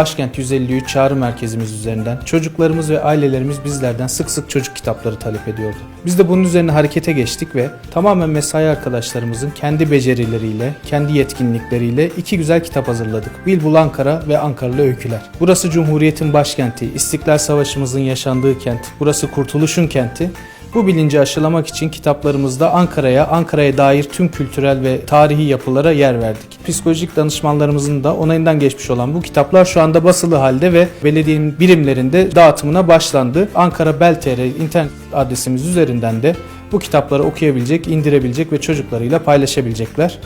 Başkent 153 çağrı merkezimiz üzerinden çocuklarımız ve ailelerimiz bizlerden sık sık çocuk kitapları talep ediyordu. Biz de bunun üzerine harekete geçtik ve tamamen mesai arkadaşlarımızın kendi becerileriyle, kendi yetkinlikleriyle iki güzel kitap hazırladık. Bilbul Ankara ve Ankaralı Öyküler. Burası Cumhuriyet'in başkenti, İstiklal Savaşımızın yaşandığı kent, burası Kurtuluş'un kenti. Bu bilinci aşılamak için kitaplarımızda Ankara'ya, Ankara'ya dair tüm kültürel ve tarihi yapılara yer verdik. Psikolojik danışmanlarımızın da onayından geçmiş olan bu kitaplar şu anda basılı halde ve belediyenin birimlerinde dağıtımına başlandı. Ankara Bel.tr internet adresimiz üzerinden de bu kitapları okuyabilecek, indirebilecek ve çocuklarıyla paylaşabilecekler.